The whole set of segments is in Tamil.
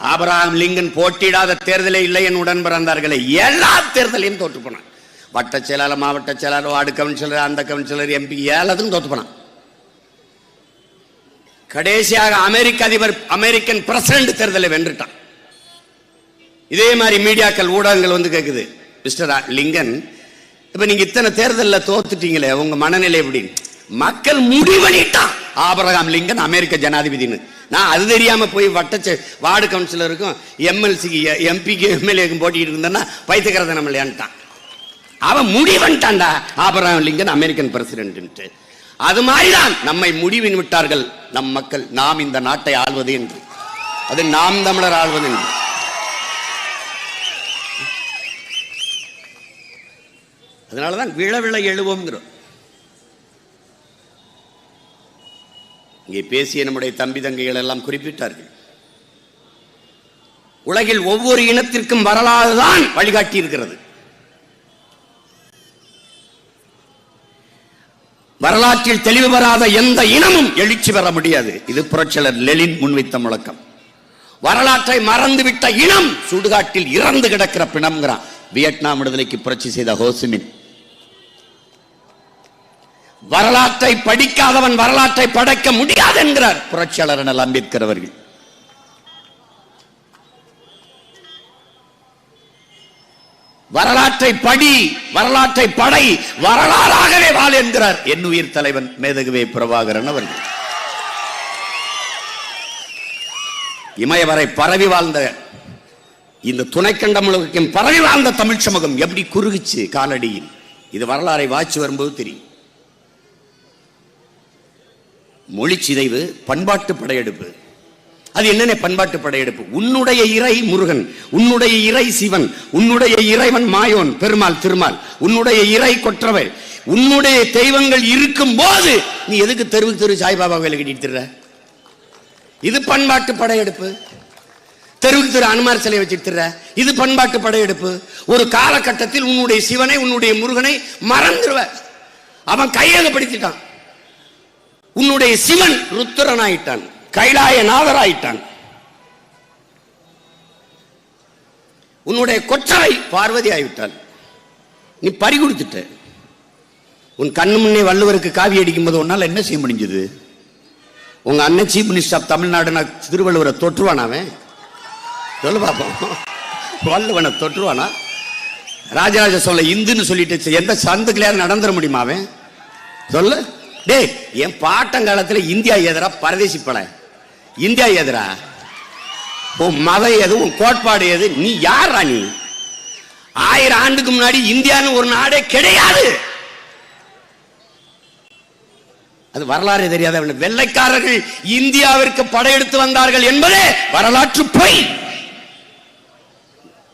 ஆபராம் லிங்கன் போட்டியிடாத தேர்தலே இல்லை என் உடன் பிறந்தார்களே எல்லா தேர்தலையும் தோற்று போனான். வட்ட செயலாளர் மாவட்ட செயலாளர் வார்டு கவுன்சிலர் அந்த கவுன்சிலர் எம்பி எல்லாத்துக்கும் தோற்று போனான். கடைசியாக அமெரிக்க அதிபர் அமெரிக்கன் பிரசிடண்ட் தேர்தலை வென்றுட்டான். இதே மாதிரி மீடியாக்கள் ஊடகங்கள் வந்து கேட்குது மிஸ்டர் லிங்கன் இப்போ நீங்க இத்தனை தேர்தலில் தோத்துட்டீங்களே உங்க மனநிலை எப்படின்னு? மக்கள் முடிவெளிட்டான் ஆபரகாம் லிங்கன் அமெரிக்க ஜனாதிபதினு. நான் அது தெரியாம போய் வட்ட வார்டு கவுன்சிலருக்கும் எம்எல்சிக்கு எம்பிக்கு எம்எல்ஏக்கும் போட்டிட்டு இருந்தேன்னா பைத்தியக்கிறத நம்ம இல்லையான்ட்டான். அவன் முடிவன்ட்டான்டா ஆபரகாம் லிங்கன் அமெரிக்கன் பிரசிடென்ட் அது மாதிரிதான் நம்மை முடிவின் விட்டார்கள் நம் மக்கள். நாம் இந்த நாட்டை ஆள்வது என்று. அது நாம் தமிழர் ஆள்வது என்று. அதனாலதான் விழ விழ எழுவோம்ங்கிறோம். இங்கே பேசிய நம்முடைய தம்பி தங்கைகள் எல்லாம் குறிப்பிட்டார்கள். உலகில் ஒவ்வொரு இனத்திற்கும் வரலாறு தான் வழிகாட்டி இருக்கிறது வரலாற்றில் தெளிவு வராத எந்த இனமும் எழுச்சி பெற முடியாது. இது புரட்சியாளர் லெலின் முன்வைத்த முழக்கம். வரலாற்றை மறந்துவிட்ட இனம் சுடுகாட்டில் இறந்து கிடக்கிற பிணம்ங்கிறான். வியட்நாம் விடுதலைக்கு புரட்சி செய்த ஹோசிமின். வரலாற்றை படிக்காதவன் வரலாற்றை படைக்க முடியாது என்கிறார் புரட்சியாளர் அண்ணல் அம்பேத்கர் அவர்கள். வரலாற்றை படி வரலாற்றை படை வரலாறாகவே வாழ் என்கிறார். என் உயிர் தலைவன் மேதகுவே பிரபாகரன் அவர்கள். இமயவரை பரவி வாழ்ந்த இந்த துணைக்கண்டம் முழுவதும் பரவி வாழ்ந்த தமிழ் சமூகம் எப்படி குறுகுச்சு காலடியில்? இது வரலாறை வாய்ச்சி வரும்போது தெரியும். மொழி சிதைவு பண்பாட்டு படையெடுப்பு. அது என்னென்ன பண்பாட்டு படையெடுப்பு? உன்னுடைய இறை முருகன் உன்னுடைய இறை சிவன் உன்னுடைய இறைவன் மாயோன் பெருமாள் திருமால். உன்னுடைய இறை கொற்றவை உன்னுடைய தெய்வங்கள் இருக்கும் போது நீ எதுக்கு தெருவுக்கு தெரு சாய்பாபா கோயில கட்டிட்டு இது பண்பாட்டு படையெடுப்பு. தெருவுக்கு தெரு அனுமார் சிலை வச்சுட்டு இது பண்பாட்டு படையெடுப்பு. ஒரு காலகட்டத்தில் உன்னுடைய சிவனை உன்னுடைய முருகனை மறந்துடுவ அவன் கையகப்படுத்திட்டான் உன்னுடைய சிவன் ருத்திரனாயிட்டான் கைலாய நாதராயிட்டான். உன்னுடைய கொற்றவை பார்வதி ஆகிவிட்டாள் நீ பறி கொடுத்துட்ட உன் கண்ணு முன்னே வள்ளுவருக்கு காவி அடிக்கும் போது உன்னால என்ன செய்ய முடிஞ்சது? உங்க அண்ணன் சீஃப் மினிஸ்டர் ஆஃப் திருவள்ளுவரை தொற்றுவானா அவன்? சொல்லு பாப்போம். வள்ளுவனை தொற்றுவானா? ராஜராஜ சோழ இந்துன்னு சொல்லிட்டு எந்த சந்துக்குலையாவது நடந்துட முடியுமா அவன்? சொல்லு. டேய் என் பாட்டங்காலத்துல இந்தியா எதிரா பரதேசி பல இந்தியா எதிரா உன் மதம் எது உன் கோட்பாடு எது நீ யாரா நீ? ஆயிரம் ஆண்டுக்கு முன்னாடி இந்தியான்னு ஒரு நாடே கிடையாது. அது வரலாறு தெரியாத வெள்ளைக்காரர்கள் இந்தியாவிற்கு படையெடுத்து வந்தார்கள் என்பதே வரலாற்று பொய்.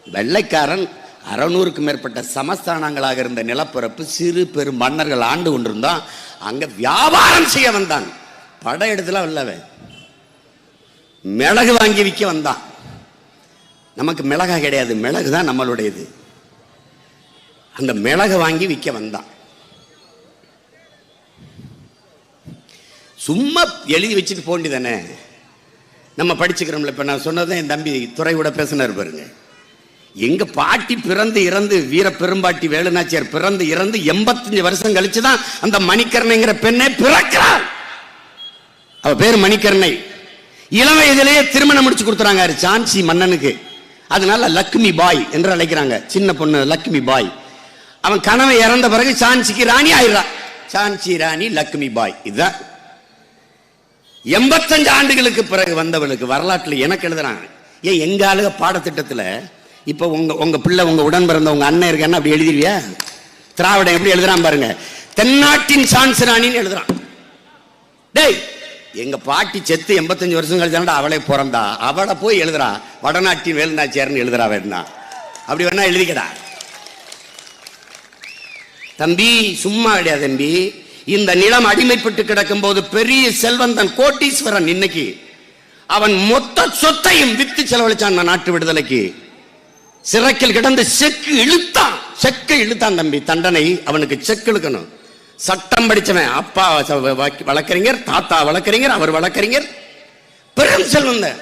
வெள்ளைக்காரன் அறநூறுக்கு மேற்பட்ட சமஸ்தானங்களாக இருந்த நிலப்பரப்பு சிறு பெரு மன்னர்கள் ஆண்டு கொண்டிருந்தான். அங்க வியாபாரம் செய்ய வந்தான். படையெடுத்துலாம் இல்லவே மிளகு வாங்கி விற்க வந்தான். நமக்கு மிளகா கிடையாது. மிளகு தான் நம்மளுடையது. அந்த மிளகு வாங்கி விற்க வந்தான். சும்மா எழுதி வச்சுட்டு போண்டி தானே நம்ம படிச்சுக்கிறோம்ல இப்போ நான் சொன்னதான் என் தம்பி துறையோட பேசினார் பாருங்க. எங்க பாட்டி பிறந்து இறந்து வீர பெரும்பாட்டி வேலுநாச்சியார் பிறந்து இறந்து எண்பத்தஞ்சு வருஷம் கழிச்சு தான் அந்த மணிக்கரணைங்கிற பெண்ணை பிறக்கிறார். அவ பேர் மணிக்கரணை. இளம் வயதிலேயே திருமணம் முடிச்சு கொடுத்துறாங்க சான்சி மன்னனுக்கு. அதனால லக்ஷ்மி பாய் என்று அழைக்கிறாங்க. சின்ன பொண்ணு லக்ஷ்மி பாய். அவன் கணவன் இறந்த பிறகு சான்சிக்கு ராணி ஆயிடுறான் சான்சி ராணி லக்ஷ்மி பாய். இதுதான். எண்பத்தஞ்சு ஆண்டுகளுக்கு பிறகு வந்தவளுக்கு வரலாற்றில் எனக்கு எழுதுறாங்க. ஏன் எங்க ஆளுக பாடத்திட்டத்தில் இப்போ உங்கள் உங்கள் பிள்ளை உங்கள் உடன் பிறந்த உங்கள் அண்ணன் இருக்கான்னு அப்படி எழுதிருவியா? திராவிடம் எப்படி எழுதுறான் பாருங்க. தென்னாட்டின் சான்ஸ் எழுதுறான். டேய் எங்கள் பாட்டி செத்து எண்பத்தஞ்சு வருஷம் கழிச்சாண்டா அவளே பிறந்தா. அவளை போய் எழுதுறா. வடநாட்டின் வேலுநாச்சியார்னு எழுதுறா வேணா அப்படி வேணா எழுதிக்கடா. தம்பி சும்மா கிடையாது தம்பி. இந்த நிலம் அடிமைப்பட்டு கிடக்கும் போது பெரிய செல்வந்தன் கோட்டீஸ்வரன் இன்னைக்கு. அவன் மொத்த சொத்தையும் வித்து செலவழிச்சான் நாட்டு விடுதலைக்கு. சிறைக்கில் கிடந்து செக்கு இழுத்தான். செக்கு இழுத்தான் தம்பி. தண்டனை அவனுக்கு செக்கு இழுக்கணும். சட்டம் படிச்சவன் அப்பா வ- வழக்கறிஞர் தாத்தா வழக்கறிஞர் அவர் வழக்கறிஞர். பெரும் செல்வந்த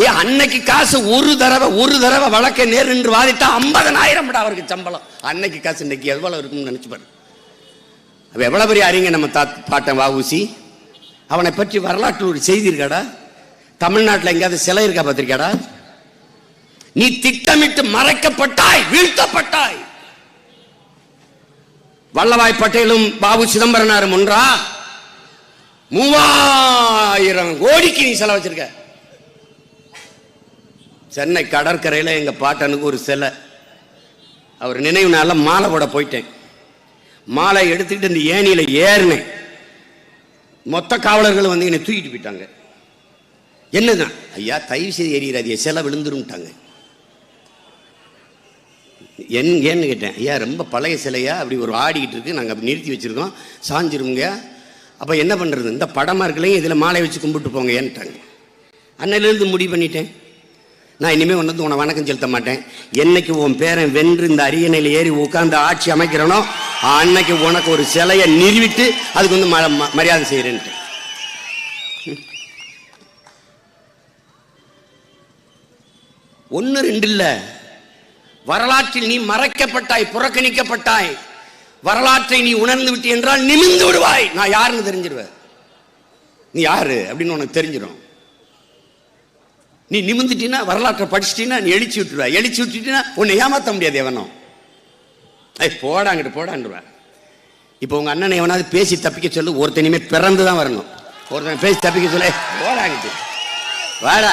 ஏ அன்னைக்கு காசு ஒரு தடவை ஒரு தடவை வளர்க்க நேர் நின்று வாதிட்டா ஐம்பதனாயிரம் அவருக்கு சம்பளம். அன்னைக்கு காசு இன்னைக்கு எவ்வளவு இருக்கும்னு நினைச்சு பாரு. அவ எவ்வளவு பெரிய அறிஞர் நம்ம தா பாட்டன் வாவூசி அவனை பற்றி வரலாற்றில் ஒரு செய்தி இருக்காடா? தமிழ்நாட்டில் எங்கேயாவது சிலை இருக்கா பார்த்துருக்காடா நீ திட்டமிட்டு மறைக்கப்பட்டாய் வீழ்த்தப்பட்டாய். வல்லபாய் பட்டேலும் பாபு சிதம்பரனாரும் ஒன்றா? மூவாயிரம் கோடிக்கு நீ செலவச்சிருக்க. சென்னை கடற்கரையில் எங்க பாட்டனுக்கு ஒரு சிலை. அவர் நினைவு நாளில் மாலை போட போயிட்டேன். மாலை எடுத்துக்கிட்டு இந்த ஏணியில ஏறினேன். மொத்த காவலர்கள் வந்து என்னை தூக்கிட்டு போயிட்டாங்க. என்னதான் ஐயா தயவு செய்து எறிகிறாதிய சிலை விழுந்துரும்ட்டாங்க. என் ஏன்னு கேட்டேன். ஐயா ரொம்ப பழைய சிலையா? அப்படி ஒரு ஆடிக்கிட்டு இருக்கு. நாங்கள் அப்படி நிறுத்தி வச்சுருக்கோம். சாஞ்சிருங்க அப்போ என்ன பண்ணுறது இந்த படமாக இருக்கலையும் இதில் மாலை வச்சு கும்பிட்டு போங்க ஏன்ட்டாங்க. அன்னையிலேருந்து முடிவு பண்ணிட்டேன். நான் இனிமேல் ஒன்று வந்து உன்னை வணக்கம் செலுத்த மாட்டேன். என்னைக்கு உன் பேரன் வென்று இந்த அரியணையில் ஏறி உட்கார்ந்து ஆட்சி அமைக்கிறனோ அன்னைக்கு உனக்கு ஒரு சிலையை நிறுவிட்டு அதுக்கு வந்து ம- ம- மரியாதை செய்கிறேன்ட்டு ஒன்று ரெண்டு இல்லை. வரலாற்றில் நீ மறைக்கப்பட்டாய் புறக்கணிக்கப்பட்டாய். வரலாற்றை நீ உணர்ந்து விட்டு என்றால் நிமிந்து விடுவாய். நான் யாருன்னு தெரிஞ்சிருவேன். நீ யாரு அப்படின்னு உனக்கு தெரிஞ்சிடும் நீ நிமிந்துட்டீன்னா வரலாற்றை படிச்சிட்டீன்னா நீ எழுச்சி விட்டுருவ. எழுச்சி விட்டுட்டீன்னா உன்னை ஏமாத்த முடியாது எவனும். ஐய் போடாங்கிட்டு போடான்டுவேன் இப்போ உங்கள் அண்ணனை எவனாவது பேசி தப்பிக்க சொல்லு ஒருத்தனையுமே பிறந்து தான் வரணும். ஒருத்தன் பேசி தப்பிக்க சொல்ல போடாங்கிட்டு வாடா.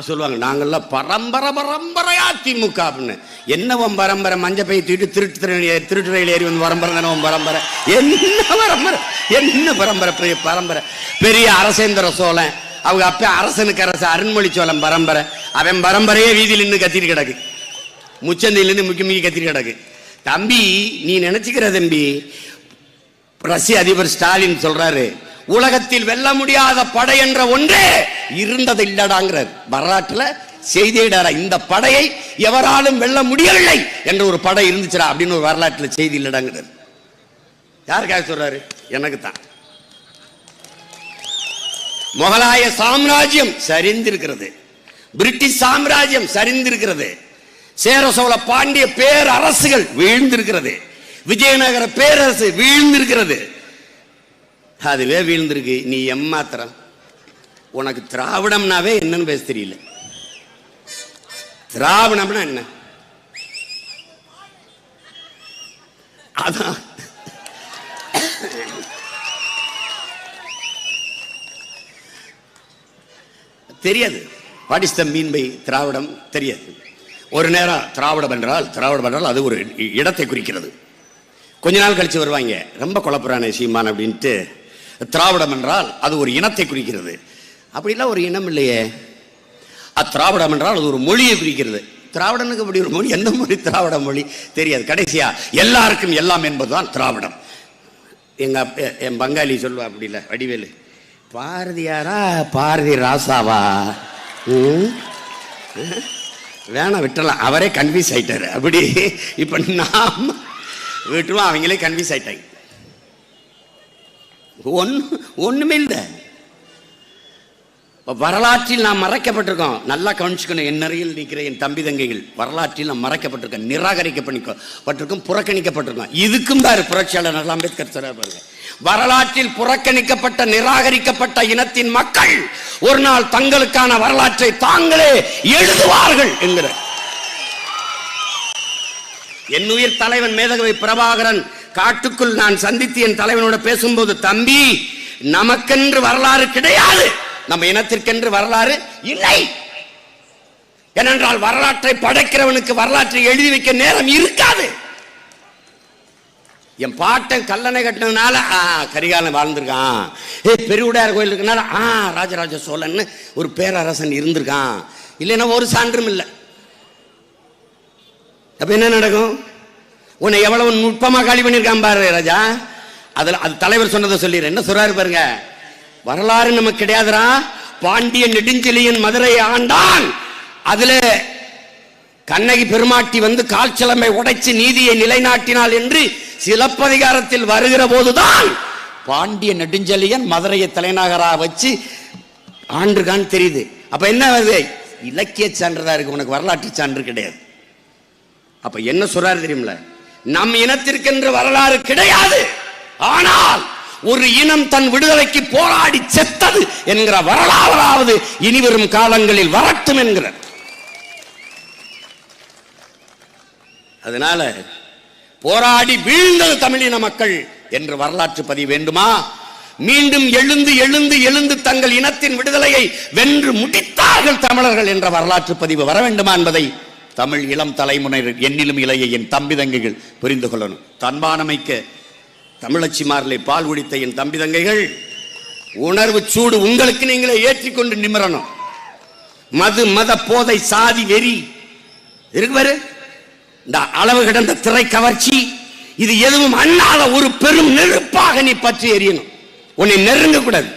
சொல்லுவாங்க. நாங்கள்லாம் பரம்பரை பரம்பரையா திமுக அப்படின்னு. என்னவன் பரம்பரை? மஞ்ச பை தூக்கிட்டு திருட்டு திரு- திருட்டு ரயில் ஏறி வந்து பரம்பரை தானே உன் பரம்பரை? என்ன பரம்பரை? என்ன பரம்பரை? பெரிய பரம்பரை. பெரிய அரசேந்திர சோழன். அவங்க அப்பா அரசனுக்கு அரசு அருண்மொழி சோழன் பரம்பரை. அவன் பரம்பரையே வீதியில் நின்று கத்திட்டு கிடக்கு. முச்சந்தியில் முக்கி முக்கி கத்திட்டு கிடக்கு. தம்பி நீ நினைச்சுக்கிற தம்பி ரஷ்ய அதிபர் ஸ்டாலின் சொல்றாரு உலகத்தில் வெல்ல முடியாத படை என்ற ஒன்றே இருந்தது இல்லடாங்கிறார் வரலாற்றுல செய்தியிடாரா இந்த படையை எவராலும் வெல்ல முடியவில்லை என்ற ஒரு படை இருந்துச்சுடா அப்படின்னு ஒரு வரலாற்றுல செய்தி இல்லடாங்கிறார் யாருக்காக சொல்றாரு? எனக்கு தான் முகலாய சாம்ராஜ்யம் சரிந்திருக்கிறது. பிரிட்டிஷ் சாம்ராஜ்யம் சரிந்திருக்கிறது. சேர சோழ பாண்டிய பேரரசுகள் வீழ்ந்திருக்கிறது. விஜயநகர பேரரசு வீழ்ந்திருக்கிறது. அதுவே வீழ்ந்திருக்கு. நீ எம்மாத்திரம்? உனக்கு திராவிடம்னாவே என்னன்னு பேச தெரியல. திராவிடம்னா என்ன? அதான். தெரியாது. What is the mean by Dravidam? தெரியாது. ஒரு நேரம் திராவிடம் என்றால் திராவிடம் என்றால் அது ஒரு இடத்தை குறிக்கிறது. கொஞ்ச நாள் கழிச்சு வருவாங்க. ரொம்ப குழப்புறானே சீமான் அப்படின்ட்டு. திராவிடம் என்றால் அது ஒரு இனத்தை குறிக்கிறது. அப்படிலாம் ஒரு இனம் இல்லையே. அத்திராவிடம் என்றால் அது ஒரு மொழியை குறிக்கிறது. திராவிடனுக்கு அப்படி ஒரு மொழி எந்த மொழி? திராவிட மொழி. தெரியாது. கடைசியா எல்லாருக்கும் எல்லாம் என்பதுதான் திராவிடம். எங்க அப்ப- என் பங்காளி சொல்லுவா அப்படி இல்லை வடிவேலு. பாரதியாரா பாரதி ராசாவா? வேணாம் விட்டுறலாம். அவரே கன்ஃபியூஸ் ஆயிட்டாரு. அப்படி இப்ப நாம் விட்டுருவோம். அவங்களே கன்ஃபியூஸ் ஆயிட்டாங்க. ஒன்று ஒண்ணுமே இல்லை. வரலாற்றில் நாம் மறைக்கப்பட்டிருக்கோம். நல்லா கவனிச்சுக்கணும். என் நிறையில் நிற்கிற என் தம்பி தங்கைகள் வரலாற்றில் நாம் மறைக்கப்பட்டிருக்கோம். நிராகரிக்கப்பட்டிருக்கோம். புறக்கணிக்கப்பட்டிருக்கோம். இதுக்கும் தான் புரட்சியாளர் அம்பேத்கர் சொல்றாரு வரலாற்றில் புறக்கணிக்கப்பட்ட நிராகரிக்கப்பட்ட இனத்தின் மக்கள் ஒரு நாள் தங்களுக்கான வரலாற்றை தாங்களே எழுதுவார்கள் என்கிற என் உயிர் தலைவன் மேதகவை பிரபாகரன் காட்டுக்குள் நான் சந்தித்து என் தலைவனோட பேசும்போது தம்பி நமக்கென்று வரலாறு கிடையாது. நம்ம இனத்திற்கென்று வரலாறு இல்லை. ஏனென்றால் வரலாற்றை படைக்கிறவனுக்கு வரலாற்றை எழுதி வைக்க நேரம் இருக்காது. என் பாட்டன் கல்லணை கட்டினதுனால ஆ கரிகாலன் வாழ்ந்திருக்கான். ஏ பெருவுடையார் கோயில் இருக்கனால ஆ ராஜராஜ சோழன் ஒரு பேரரசன் இருந்திருக்கான். இல்லைன்னா ஒரு சான்றும் இல்லை. அப்ப என்ன நடக்கும்? உன்னை எவ்வளவு நுட்பமா காலி பண்ணியிருக்கான் பாரு ராஜா. அதுல அது தலைவர் சொன்னதை சொல்லிடுறேன் என்ன சொல்றாரு பாருங்க. வரலாறு நமக்கு கிடையாதுடா. பாண்டிய நெடுஞ்செழியன் மதுரையை ஆண்டான். அதுல கண்ணகி பெருமாட்டி வந்து கால்ச்சலமை உடைச்சு நீதியை நிலைநாட்டினாள் என்று சிலப்பதிகாரத்தில் வருகிற போதுதான் பாண்டிய நெடுஞ்செழியன் மதுரையை தலைநகரா வச்சு ஆண்டுகான்னு தெரியுது. அப்ப என்ன வருது இலக்கிய சான்றுதான் இருக்கு. உனக்கு வரலாற்று சான்று கிடையாது. அப்ப என்ன சொல்றாரு தெரியுமில்ல? நம் இனத்திற்கென்று வரலாறு கிடையாது. ஆனால் ஒரு இனம் தன் விடுதலைக்கு போராடி செத்தது என்கிற வரலாறாவது இனிவரும் காலங்களில் வரட்டும் என்கிறார். அதனால போராடி வீழ்ந்தது தமிழின மக்கள் என்று வரலாற்று பதிவு வேண்டுமா? மீண்டும் எழுந்து எழுந்து எழுந்து தங்கள் இனத்தின் விடுதலையை வென்று முடித்தார்கள் தமிழர்கள் என்ற வரலாற்று பதிவு வர வேண்டுமா என்பதை தமிழ் இளம் தலைமுறையினர் என்னிலும் இளைய என் தம்பி தங்கைகள் புரிந்து கொள்ளணும். தன்மானமைக்க தமிழச்சிமாரிலே பால் குடித்த என் தம்பி தங்கைகள் உணர்வு சூடு உங்களுக்கு நீங்களே ஏற்றிக்கொண்டு நிமிரணும். மது மத போதை சாதி வெறி. இருக்கு பாரு. இந்த அளவு கிடந்த திரை கவர்ச்சி இது எதுவும் அண்ணாத ஒரு பெரும் நெருப்பாக நீ பற்றி எரியணும் உன்னை நெருங்க கூடாது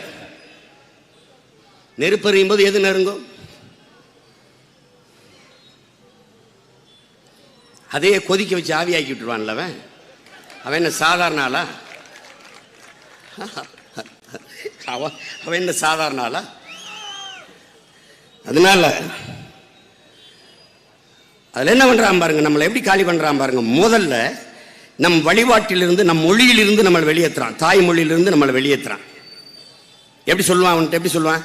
நெருப்பு எறியும் போது எது நெருங்கும்? அதையே கொதிக்க வச்சு ஆவியாக்கி விட்டுருவான்ல அவன்? அவன் என்ன சாதாரண ஆளா? அவன் அவன் என்ன சாதாரண ஆளா? அதனால அதில் என்ன பண்ணுறான் பாருங்க நம்மளை எப்படி காலி பண்ணுறான் பாருங்க. முதல்ல நம் வழிபாட்டிலிருந்து நம் மொழியிலிருந்து நம்மளை வெளியேற்றுறான் தாய்மொழியிலிருந்து நம்மளை வெளியேற்றுறான் எப்படி சொல்லுவான் அவன்கிட்ட எப்படி சொல்லுவான்?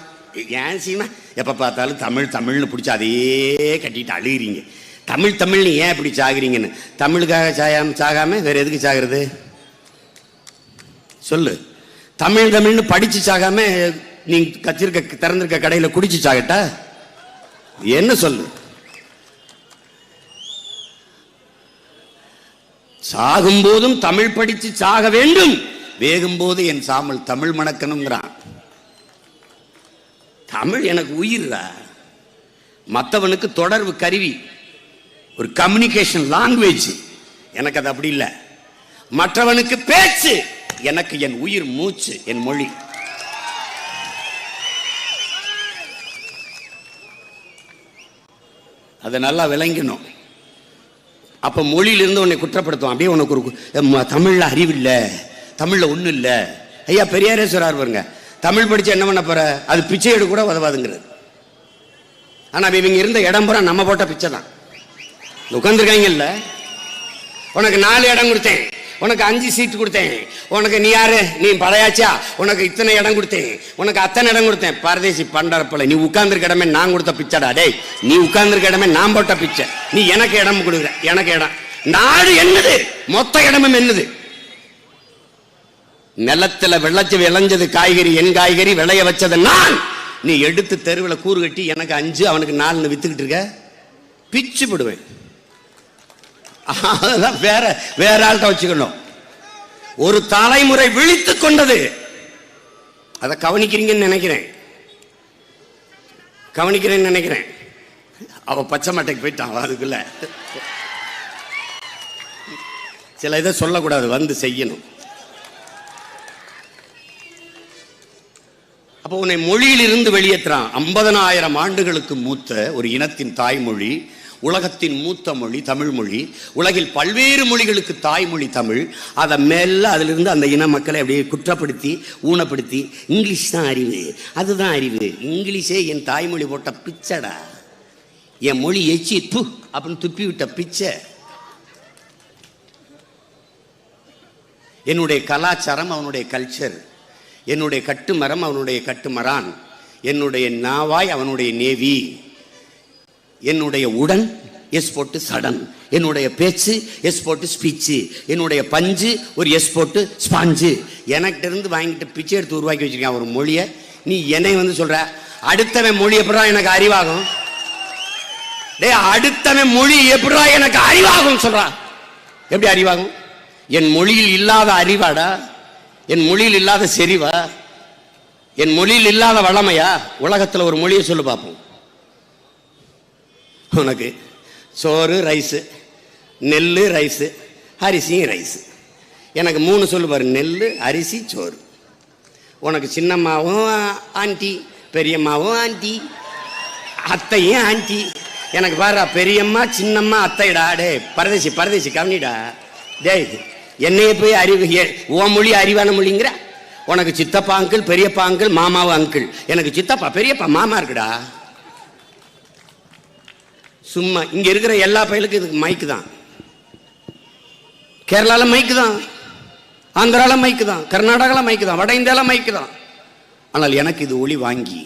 ஏன் சீமா எப்போ பார்த்தாலும் தமிழ் தமிழ்னு பிடிச்சி அதையே கட்டிட்டு அழுகிறீங்க. தமிழ் தமிழ்னு ஏன் இப்படி சாகுறீங்கன்னு? தமிழுக்காக சாயாம சாகாம வேற எதுக்கு சாகுறது? சொல்லு. தமிழ் தமிழ்னு படிச்சு சாகாம நீ கச்சிருக்க திறந்திருக்க கடையில் குடிச்சு சாகட்டா? என்ன சொல்லு? சாகும் போதும் தமிழ் படிச்சு சாக வேண்டும். வேகும் போது என் சாமல் தமிழ் மணக்கணுங்கிறான். தமிழ் எனக்கு உயிர்ரா. மற்றவனுக்கு தொடர்பு கருவி. ஒரு கம்யூனிகேஷன் லாங்குவேஜ் எனக்கு அது அப்படி இல்லை. மற்றவனுக்கு பேச்சு. எனக்கு என் உயிர் மூச்சு என் மொழி. அதை நல்லா விளங்கணும். அப்ப மொழியிலிருந்து உன்னை குற்றப்படுத்தும் அப்படியே உனக்கு ஒரு தமிழில் தமிழ்ல அறிவு இல்லை. தமிழ்ல ஒண்ணும் இல்லை. ஐயா பெரியாரே சொல்றாரு பாருங்க. தமிழ் படிச்சு என்ன பண்ண போற? அது பிச்சை எடு கூட உதவாதுங்கிறது. ஆனா இவங்க இருந்த இடம் பூரா நம்ம போட்ட பிச்சை தான். உட்காந்துருக்காங்கல்ல உனக்கு நாலு இடம் கொடுத்தேன். உனக்கு அஞ்சு சீட்டு கொடுத்தேன். உனக்கு நீ யாரு? நீ பழையாச்சா? உனக்கு இத்தனை இடம் கொடுத்தேன். உனக்கு அத்தனை இடம் கொடுத்தேன். பரதேசி பண்டரப்பல நீ உட்கார்ந்துருக்க இடமே நான் கொடுத்த பிச்சடா. டேய் நீ உட்கார்ந்துருக்க இடமே நான் போட்ட பிச்சை. நீ எனக்கு இடம் கொடுக்குற எனக்கு இடம். நாடு என்னது? மொத்த இடமும் என்னது? நிலத்துல விளைச்சு விளைஞ்சது காய்கறி என் காய்கறி விளைய வச்சது நான். நீ எடுத்து தெருவில் கூறு கட்டி எனக்கு அஞ்சு அவனுக்கு நாலுன்னு வித்துக்கிட்டு இருக்க? பிச்சு போடுவேன். அதெல்லாம் வேற வேற ஆள்கிட்ட வச்சுக்கணும். ஒரு தலைமுறை விழித்துக் கொண்டது. அதை கவனிக்கிறீங்கன்னு நினைக்கிறேன். கவனிக்கிறேன்னு நினைக்கிறேன். அவ பச்சை மட்டைக்கு போயிட்டான் அதுக்குள்ள. சில இதை சொல்லக்கூடாது வந்து செய்யணும். அப்போ உன்னை மொழியிலிருந்து வெளியேற்றான் ஐம்பதனாயிரம் ஆண்டுகளுக்கு மூத்த ஒரு இனத்தின் தாய்மொழி உலகத்தின் மூத்த மொழி தமிழ் மொழி. உலகில் பல்வேறு மொழிகளுக்கு தாய்மொழி தமிழ். அதை மேல அதிலிருந்து அந்த இன மக்களை அப்படியே குற்றப்படுத்தி ஊனப்படுத்தி இங்கிலீஷ் தான் அறிவு. அதுதான் அறிவு. இங்கிலீஷே என் தாய்மொழி போட்ட பிச்சடா. என் மொழி எச்சி து அப்படின்னு துப்பி விட்ட பிச்சை. என்னுடைய கலாச்சாரம் அவனுடைய கல்ச்சர் என்னுடைய கட்டுமரம் அவனுடைய கட்டுமரான். என்னுடைய நாவாய் அவனுடைய நேவி. என்னுடைய உடன் எஸ் போட்டு சடன் என்னுடைய பேச்சு எஸ் போட்டு ஸ்பீச்சு என்னுடைய பஞ்சு ஒரு எஸ் போட்டு ஸ்பாஞ்சு எனக்கிட்ட இருந்து வாங்கிட்டு பிச்சை எடுத்து உருவாக்கி வச்சிருக்கேன் ஒரு மொழியை. நீ என்னை வந்து சொல்ற? அடுத்தவன் மொழி எப்படா எனக்கு அறிவாகும்? டேய் அடுத்தவன் மொழி எப்படா எனக்கு அறிவாகும் சொல்றா. எப்படி அறிவாகும்? என் மொழியில் இல்லாத அறிவாடா? என் மொழியில் இல்லாத செறிவா? என் மொழியில் இல்லாத வளமையா? உலகத்தில் ஒரு மொழியை சொல்லு பார்ப்போம் உனக்கு. சோறு ரைஸு நெல் ரைஸு அரிசியும் ரைஸு. எனக்கு மூணு சொல்லு பாரு நெல் அரிசி சோறு. உனக்கு சின்னம்மாவும் ஆண்டி பெரியம்மாவும் ஆண்டி அத்தையும் ஆண்டி. எனக்கு பாரு பெரியம்மா சின்னம்மா அத்தைடா டே பரதேசி பரதேசி கவனிடா. டேய் என்னையே போய் அறிவு ஓ மொழி அறிவான மொழிங்கிற? உனக்கு சித்தப்பா அங்கிள் பெரியப்பா அங்கிள் மாமாவும் அங்கிள். எனக்கு சித்தப்பா பெரியப்பா மாமா இருக்குடா. சும்மா இங்க இருக்கிற எல்லா பயலுக்கும் இதுக்கு மைக்கு தான். கேரளால மைக்கு தான். ஆந்திரால மைக்கு தான். கர்நாடகால மைக்கு தான். வட இந்தியால மைக்கு தான். ஆனால் எனக்கு இது ஒளி வாங்கி.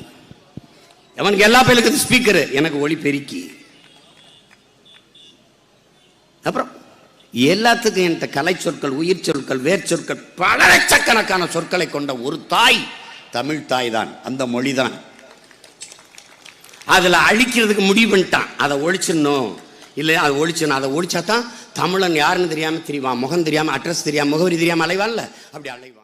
அவனுக்கு எல்லா பயலுக்கு இது ஸ்பீக்கரு எனக்கு ஒளி பெருக்கி. அப்புறம் எல்லாத்துக்கும் என்கிட்ட கலை சொற்கள் உயிர் சொற்கள் வேர் சொற்கள் பல லட்சக்கணக்கான சொற்களை கொண்ட ஒரு தாய் தமிழ் தாய் தான். அந்த மொழி தான். அதில் அழிக்கிறதுக்கு முடிவு பண்ணிட்டான். அதை ஒழிச்சிடணும். இல்லை அதை ஒழிச்சிடணும். அதை ஒழிச்சா தான் தமிழன் யாருன்னு தெரியாமல் தெரியுமா? முகம் தெரியாமல் அட்ரஸ் தெரியாமல் முகவரி தெரியாமல் அலைவான்ல? அப்படி அலைவான்.